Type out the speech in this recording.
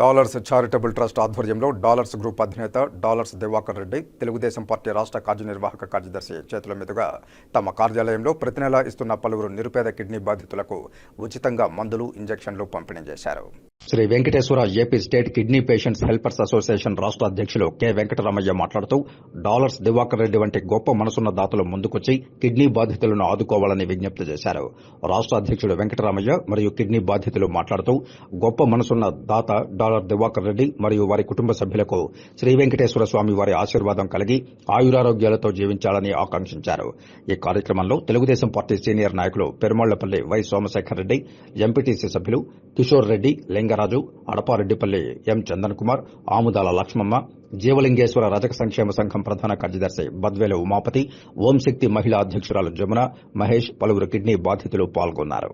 Dollars charitable trust ఆధ్వర్యంలో dollars group అధినేత dollars Diwakar Reddy Telugu Desam party రాష్ట్ర కార్యనిర్వాహక కార్యదర్శి చేతుల మీదుగా తమ కార్యాలయంలో ప్రతి నెలా ఇస్తున్న పలువురు నిరుపేద కిడ్నీ బాధితులకు ఉచితంగా మందులు ఇంజెక్షన్లు పంపిణీ చేశారు. Sri Venkateswara AP state kidney patients helpers association రాష్ట్ర అధ్యక్షులు కె వెంకటరామయ్య మాట్లాడుతూ డాలర్స్ దివాకర్ రెడ్డి వంటి గొప్ప మనసున్న దాతలు ముందుకొచ్చి కిడ్నీ బాధితులను ఆదుకోవాలని విజ్ఞప్తి చేశారు. రాష్ట్ర అధ్యక్షుడు వెంకటరామయ్య మరియు కిడ్నీ బాధితులు మాట్లాడుతూ గొప్ప మనసున్న దాత డాలర్ దివాకర్ రెడ్డి మరియు వారి కుటుంబ సభ్యులకు శ్రీ వెంకటేశ్వర స్వామి వారి ఆశీర్వాదం కలిగి ఆయురారోగ్యాలతో జీవించాలని ఆకాంక్షించారు. ఈ కార్యక్రమంలో తెలుగుదేశం పార్టీ సీనియర్ నాయకులు పెరుమాళ్ళపల్లి వై సోమశేఖర్ రెడ్డి ఎంపీటీసీ సభ్యులు కిషోర్ రెడ్డి లింగరాజు అడపారెడ్డిపల్లి ఎం. చందన్ కుమార్ ఆముదాల లక్ష్మమ్మ జీవలింగేశ్వర రజక సంక్షేమ సంఘం ప్రధాన కార్యదర్శి బద్వేలు ఉమాపతి ఓంశక్తి మహిళా అధ్యక్షురాలు జమున మహేష్ పలువురు కిడ్నీ బాధితులు పాల్గొన్నారు.